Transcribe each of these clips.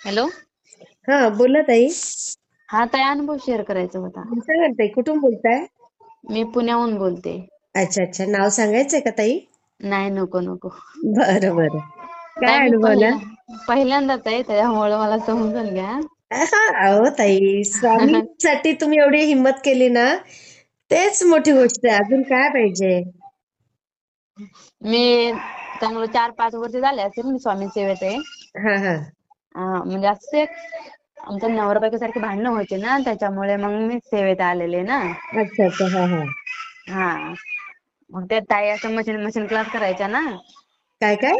Hello. हा बोला ताई. हा ताई अनुभव शेअर करायचा होता. सांगा ना ताई कुठून बोलताय? मी पुण्याहून बोलते. अच्छा अच्छा. नाव सांगायचंय का ताई? नाही नको नको. बरं बरं. ताई काय मी अनुभवला? पहिल्या पहिल्यांदाच आहे त्याच्यामुळे मला समजून घ्या. हा अहो ताई स्वामींसाठी तुम्ही एवढी हिंमत केली ना तेच मोठी गोष्ट आहे. अजून काय पाहिजे? मी चांगलं चार पाच वर्ष झाले असेल मी स्वामी सेवेत आहे. हा हा हा, म्हणजे असं आमच्या नवरा बायको सारखे भांडणं व्हायचे ना त्याच्यामुळे मग मी सेवेत आलेले ना. अच्छा अच्छा हा हा. हा. मग त्या ताई असं मशीन मशीन क्लास करायच्या ना. काय काय?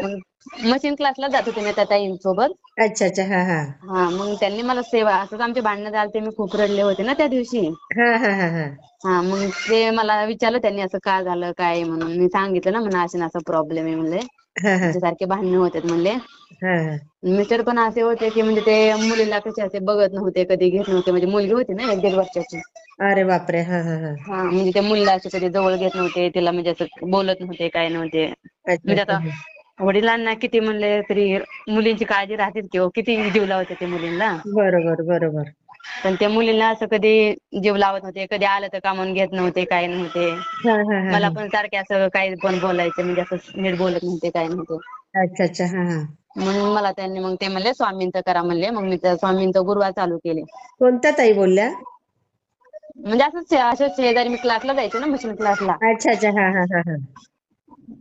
मशीन क्लासला जात होते मी त्या ताईंसोबत अच्छा अच्छा हा हा. हा मग त्यांनी मला सेवा असंच आमचे भांडणं झालते मी खूप रडले होते ना त्या दिवशी. हा हा हा हा. हा मग ते मला विचारलं त्यांनी असं का झालं काय म्हणून. मी सांगितलं ना म्हणा असं असा प्रॉब्लेम आहे म्हणले. हा हा. सारखे भांडणं होतात म्हणले. हा हा. मिस्टर पण असे होते की म्हणजे ते मुलीला कसे असे बघत नव्हते कधी घेत नव्हते. म्हणजे मुलगी होती ना एक दीड वर्षाची. अरे बापरे हा हा हा. हा म्हणजे त्या मुलीला असे कधी जवळ घेत नव्हते तिला म्हणजे असं बोलत नव्हते काय नव्हते. म्हणजे अच्छा आता वडिलांना किती म्हणले तरी मुलींची काळजी राहतेच की हो किती जीव लावते ते मुलींना. बरोबर बरोबर. पण त्या मुलींना असं कधी जीव लावत नव्हते कधी आलं तर कामावून घेत नव्हते काय नव्हते. मला पण सारखे असं काही पण बोलायचे म्हणजे असं नीट बोलत नव्हते काय नव्हते. अच्छा अच्छा हा म्हणून मला त्यांनी मग ते म्हणले स्वामींच करा म्हणले. मग मी त्या स्वामींच गुरुवार चालू केले. कोणत्या ताई बोलल्या? म्हणजे असंच असंच शेजारी मी क्लासला जायचे ना मशीन क्लासला अच्छा अच्छा हा हा हा हा.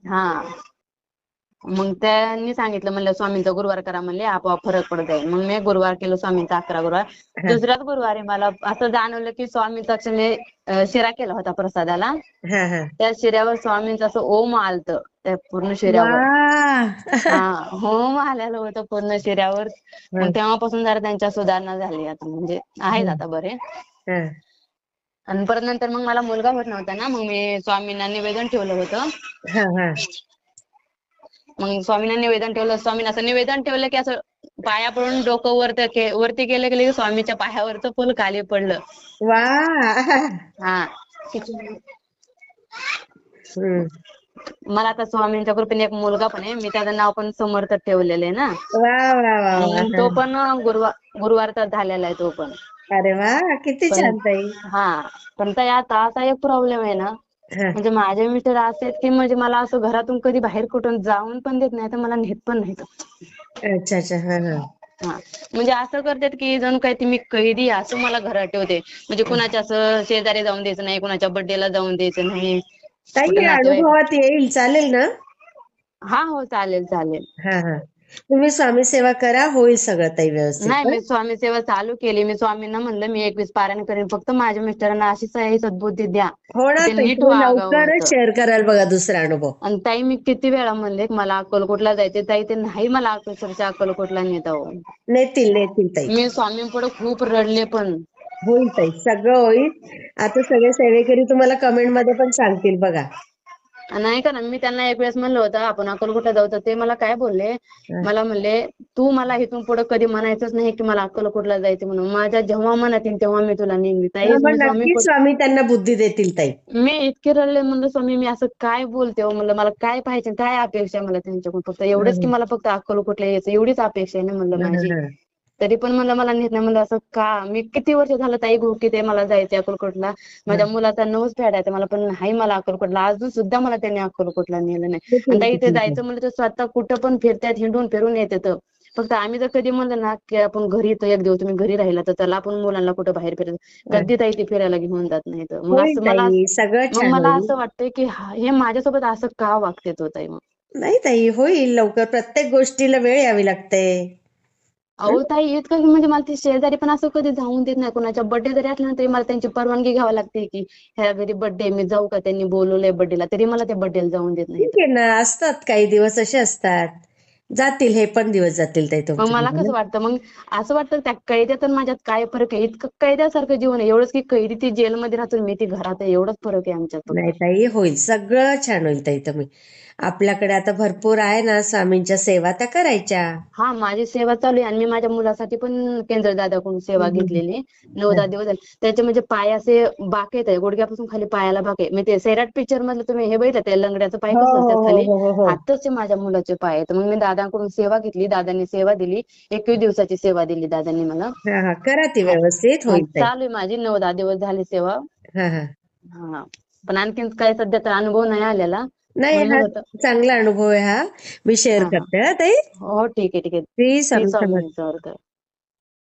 हा. मग त्यांनी सांगितलं म्हणलं स्वामींचा गुरुवार करा म्हणले आपोआप फरक पडत जाईल मग मी गुरुवार केलं स्वामींचा अकरा गुरुवार. दुसऱ्याच गुरुवारी मला असं जाणवलं की स्वामींचा मी शिरा केला होता प्रसादाला. त्या शिऱ्यावर स्वामींचं असं ओम आलत त्या पूर्ण शिऱ्यावर. हा ओम आलेलं होतं पूर्ण शिऱ्यावर. तेव्हापासून जरा त्यांच्या सुधारणा झाली आता म्हणजे आहेत आता बरे. आणि परत नंतर मग मला मुलगा होत नव्हता ना मग मी स्वामींना निवेदन ठेवलं होतं. मग स्वामींना निवेदन ठेवलं स्वामींना असं निवेदन ठेवलं की असं पाया पडून डोकं वर वरती गेलं की स्वामीच्या पायावरच फुल खाली पडलं. वा. हा. मला आता स्वामींच्या कृपेने एक मुलगा पण आहे मी त्याचं नाव पण समर्थ ठेवलेलं आहे ना. वा वा वा वा. हम्म. तो पण गुरुवार गुरुवारचा झालेला आहे तो पण. अरे वा किती छान ताई. हा पण आता एक प्रॉब्लेम आहे ना. म्हणजे माझे मिस्टर असे आहेत की म्हणजे मला असं घरातून कधी बाहेर कुठून जाऊन पण देत नाही तर मला नेत पण नाहीत अच्छा अच्छा. हा हा. हा. म्हणजे असं करतात की जणू काय ते मी कैदी आहे असं मला घरात ठेवते. म्हणजे कुणाच्या असं शेजारी जाऊन द्यायचं नाही कुणाच्या बर्थडेला जाऊन द्यायचं नाही. कुठं नातेवाईक अनुभवात येईल. चालेल ना? हा हो चालेल चालेल. हा हा. तुम्ही स्वामी सेवा करा होईल सगळं ताई व्यवस्थित. नाही? मी स्वामी सेवा चालू केली. मी स्वामींना म्हणलं मी एकवीस पारायण करेन. फक्त माझ्या मिस्टरांना अशीच आहे सद्बुद्धी द्या. हो ना ते ताई नीट तुम्ही वागावं लवकरच शेअर कराल बघा दुसरा अनुभव. आणि ताई मी किती वेळा म्हणले मला अक्कलकोटला जायचे ताई ते नाही मला अक्कलकोटच्या अक्कलकोटला नेत अहो नेतील नेतील ताई. मी स्वामींपुढे खूप रडले पण. होईल ताई सगळं होईल. आता सगळे सेवेकरी तुम्हाला कमेंटमध्ये पण सांगतील बघा. नाही का ना मी त्यांना एक वेळेस म्हणलं होतं आपण अक्कलकोटला जाऊ. तर ते मला काय बोलले. मला म्हणले तू मला इथून पुढे कधी म्हणायचंच नाही की मला अक्कलकोटला जायचं म्हणून. माझ्या जेव्हा मनात येईल तेव्हा मी तुला नेईन ताई स्वामी त्यांना बुद्धी देतील ताई. मी इतके रडले म्हणलं स्वामी मी असं काय बोलते हो? म्हणलं मला काय पाहिजे काय अपेक्षा आहे मला त्यांच्याकडून? फक्त एवढंच की मला फक्त अक्कलकोटला यायचं एवढीच अपेक्षा आहे ना? म्हणलं माझी. तरी पण म्हणलं मला नेत नाही म्हणलं असं का मी किती वर्ष झालं ताई गुकीत आहे मला जायचं अक्कलकोटला. माझ्या मुलाचा नवस फेडायचा मला पण नाही मला अक्कलकोटला. अजून सुद्धा मला त्यांनी अक्कलकोटला नेलं नाही. आणि ताई ते. जायचं म्हणलं तर स्वतः कुठं पण फिरतात हिंडून फिरून येतात. फक्त आम्ही जर कधी म्हणलं ना की आपण घरी तर एक दिवस तुम्ही घरी राहिला तर त्याला आपण मुलांना कुठं बाहेर हं. कधी ताई ते फिरायला घेऊन जात नाहीत मग होईल असं मला मग मला असं वाटतंय की हा- हे माझ्यासोबत असं का वागते तो ताई मग? नाही ताई होईल लवकर. प्रत्येक गोष्टीला वेळ यावी लागते. अहो ताई इतकं म्हणजे मला ते शेजारी पण असं कधी जाऊन देत नाही. कोणाच्या बर्थडे जरी असला ना तरी मला त्यांची परवानगी घ्यावी लागते की ह्या घरी बर्थडे मी जाऊ का? त्यांनी बोलवलंय बर्थडेला तरी मला त्या बर्थडेला जाऊन देत नाही ठीक आहे ना असतात काही दिवस असे असतात. जातील हे पण दिवस जातील ताई मग मला कसं वाटतं मग असं वाटतं त्या कैद्यात आणि माझ्यात काय फरक आहे? इतकं कैद्यासारखं जीवन आहे. एवढंच की कैदी ती जेलमध्ये राहतो मी ती घरात आहे. एवढंच फरक आहे आमच्यात नाही ताई होईल. सगळं छान होईल ताई तुम्ही. आपल्याकडे आता भरपूर आहे ना स्वामींच्या सेवा त्या करायच्या. हा माझी सेवा चालू आहे आणि मी माझ्या मुलासाठी पण केंद्र दादाकडून सेवा. घेतलेली. नऊ दहा दिवस झाले. त्याचे म्हणजे पाय असे बाक येत आहे गुडघ्यापासून खाली पायाला बाक आहे. मी ते सैराट पिक्चर मधलं तुम्ही हे बघितलं ते लंगड्याचं पाय हो कसं असतात हो खाली? हो आताच माझ्या मुलाचे पाय आहेत. मग मी दादाकडून सेवा घेतली दादांनी सेवा दिली. एकवीस दिवसाची सेवा दिली दादांनी मला. करा ती. व्यवस्थित. चालू आहे माझी. नऊ दहा दिवस झाली सेवा. हा पण आणखीन काय सध्या तर अनुभव नाही आलेला. नाही हा चांगला अनुभव आहे हा. मी शेअर करते हा ताई. हो ठीक आहे ठीक आहे.